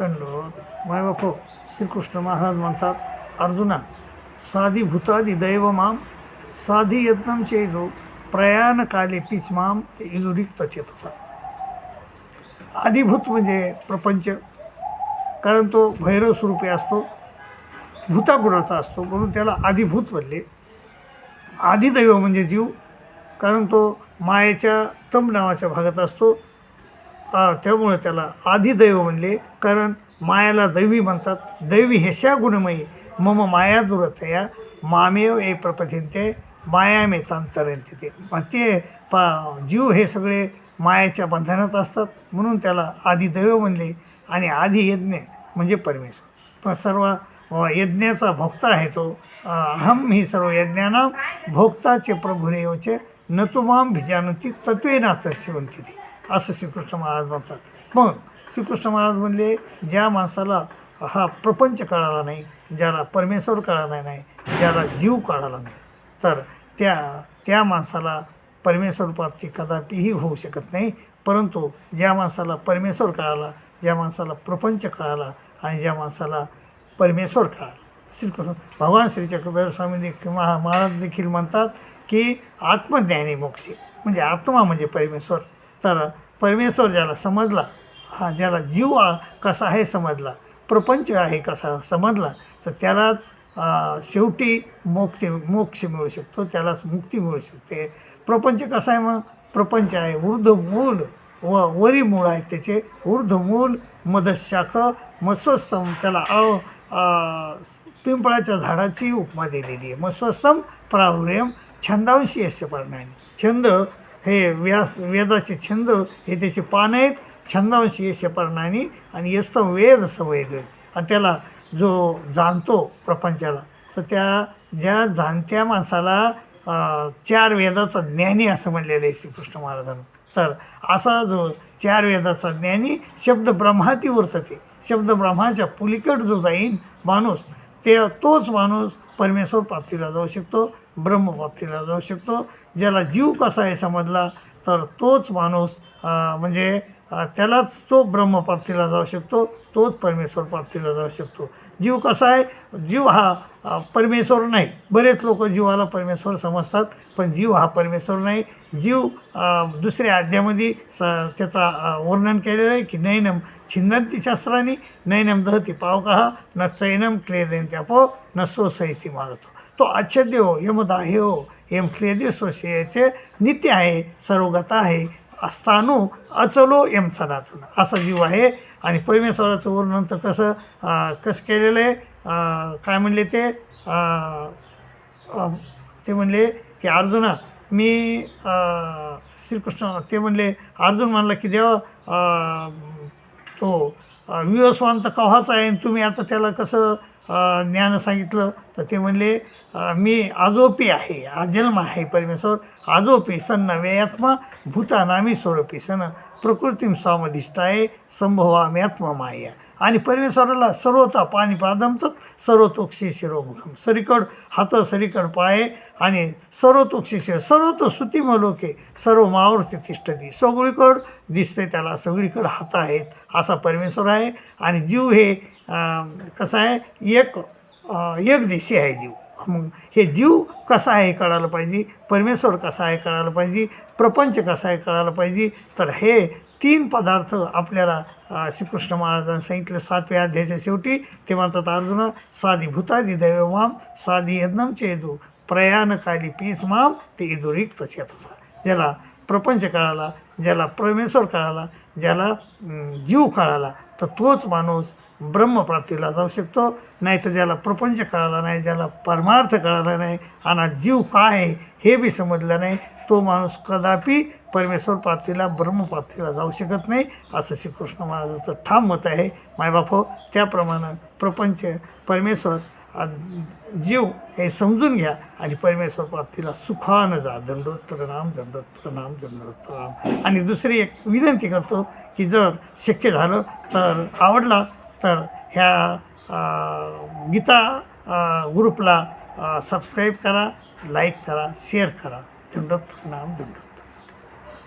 दंडवत मायबापो श्रीकृष्ण महाराज म्हणतात अर्जुना साधी भूतादी दैव माम साधी यत्नम चेदो प्रयाण काले पीच माम ते इदुरिक्त चेतसा. आदिभूत म्हणजे प्रपंच कारण तो भैरव स्वरूपी असतो भूतागुणाचा असतो म्हणून त्याला आदिभूत म्हणले. आदिदैव म्हणजे जीव कारण तो मायेच्या तम नावाच्या भागात असतो त्यामुळे त्याला आदिदैव म्हणले. कारण मायाला दैवी म्हणतात. दैवी हेशा गुणमयी. मम माया दुरतया मामेव ए प्रपथिंते मायामे तांतरंते ते. मग ते पा जीव हे सगळे मायाच्या बंधनात असतात. म्हणून त्याला आदिदैव म्हणले आणि आधी यज्ञ म्हणजे परमेश्वर. पण सर्व यज्ञाचा भोक्ता आहे तो. अहम ही सर्व यज्ञाना भोक्ताचे प्रभुरेवचे न तुमाम भिजानती तत्वेना तत्शिवंती ती. असं श्रीकृष्ण महाराज म्हणतात. मग श्रीकृष्ण महाराज म्हणले ज्या माणसाला हा प्रपंच कळाला नाही ज्याला परमेश्वर कळाला नाही ज्याला जीव कळाला नाही तर त्या त्या माणसाला परमेश्वर प्राप्ती कदापिही होऊ शकत नाही. परंतु ज्या माणसाला परमेश्वर कळाला ज्या माणसाला प्रपंच कळाला आणि ज्या माणसाला परमेश्वर कळाला. श्रीकृष्ण भगवान श्री चक्रधर स्वामी देखील महा महाराज देखील म्हणतात की आत्मज्ञानी मोक्षी म्हणजे आत्मा म्हणजे परमेश्वर. तर परमेश्वर ज्याला समजला हा ज्याला जीव कसा आहे समजला प्रपंच आहे कसा समजला तर त्यालाच शेवटी मोक्ष मोक्ष मिळू शकतो त्यालाच मुक्ती मिळू शकते. प्रपंच कसा आहे मग? प्रपंच आहे ऊर्ध मूल व वरी मूळ आहेत त्याचे. ऊर्ध मूल मदशाख मस्वस्तम त्याला अ पिंपळाच्या झाडाची उपमा दिलेली आहे. मस्वस्तम प्राहुर्यम छंदांशी यस्य पर्णाने. छंद हे व्यास वेदाचे छंद हे त्याचे पान आहेत. छंदांशी यश पर्णानी आणि यस्तम वेद सवैद आणि त्याला जो जाणतो प्रपंचाला तर त्या ज्या जाणत्या माणसाला चार वेदाचा ज्ञानी असं म्हणलेलं आहे श्रीकृष्ण महाराजांनी. तर असा जो चार वेदाचा ज्ञानी शब्द ब्रह्माती वर्तते शब्द ब्रह्माच्या पुलीकड जो जाईन माणूस ते तोच माणूस परमेश्वर प्राप्तीला जाऊ शकतो. ब्रह्मप्राप्तीला जाऊ शकतो. ज्याला जीव कसा आहे समजला तर तोच माणूस म्हणजे त्यालाच तो ब्रह्मप्राप्तीला जाऊ शकतो तोच परमेश्वर प्राप्तीला जाऊ शकतो. जीव कसा आहे? जीव हा परमेश्वर नाही. बरेच लोक जीवाला परमेश्वर समजतात पण जीव हा परमेश्वर नाही. जीव दुसऱ्या अध्यामध्ये स त्याचा वर्णन केलेलं आहे की नैनम छिन्नंती शास्त्राने नैनम दहती पावका न सैनम क्लेदयंती अपो न सो सहिती मारतो. तो आच्छाद्य हो यमदाह्य हो यम क्लेदे सोशेचे नित्य आहे सर्वगता आहे असतानो अचलो यम सनातन. असा जीव आहे. आणि परमेश्वराचं वर्णन तर कसं कसं केलेलं आहे? काय म्हणले ते? ते म्हणले की अर्जुना मी श्रीकृष्ण ते म्हणले अर्जुन म्हणला की देवा तो विवस्वांत कव्हाचा आहे आणि तुम्ही आता त्याला कसं ज्ञान सांगितलं तर ते म्हणले मी आजोपी आहे आजन्म आहे परमेश्वर आजोपी सन्न व्ययात्मा भूतानामी स्वरूपी सन प्रकृतीम स्वामधिष्ठाये संभवाम्यात्मा माया. आणि परमेश्वराला सर्वता पाणी पादमतात सर्वतोक्षी शिरोमुखम. सरीकड हात सरीकड पाये आणि सर्वतोक्षी शिर सर्वतो सुतीम लोके सर्व मावरती तिष्ठती. सगळीकड दिसते त्याला सगळीकडं हात आहेत असा परमेश्वर आहे. आणि जीव हे कसं आहे? एक एक देशी आहे जीव. मग हे जीव कसा आहे कळायला पाहिजे परमेश्वर कसा आहे कळायला पाहिजे प्रपंच कसा आहे कळायला पाहिजे. तर हे तीन पदार्थ आपल्याला श्रीकृष्ण महाराजांनी सांगितले सातव्या अध्यायाच्या शेवटी. ते म्हणतात अर्जुन साधी भूतादी दैवमाम साधी यज्ञम चेदू प्रयाणकाली पीस माम ते इदुरिक्त चेतसा. ज्याला प्रपंच कळाला ज्याला परमेश्वर कळाला ज्याला जीव कळाला तर तोच माणूस ब्रह्मप्राप्तीला जाऊ शकतो नाही तर ज्याला प्रपंच कळाला नाही ज्याला परमार्थ कळाला नाही आणि जीव काय आहे हे बी समजलं नाही तो माणूस कदापि परमेश्वर प्राप्तीला ब्रह्मप्राप्तीला जाऊ शकत नाही असं श्रीकृष्ण महाराजाचं ठाम मत आहे. मायबाप हो त्याप्रमाणे प्रपंच परमेश्वर जीव हे समजून घ्या आणि परमेश्वर प्राप्तीला सुखानं जा. दंडोत प्रणाम दंडोत प्रणाम दंडोत प्रणाम आणि दुसरी एक विनंती करतो की जर शक्य झालं तर आवडला तर ह्या गीता ग्रुपला सबस्क्राईब करा लाईक करा शेअर करा. दंडोत प्रणाम दंडोत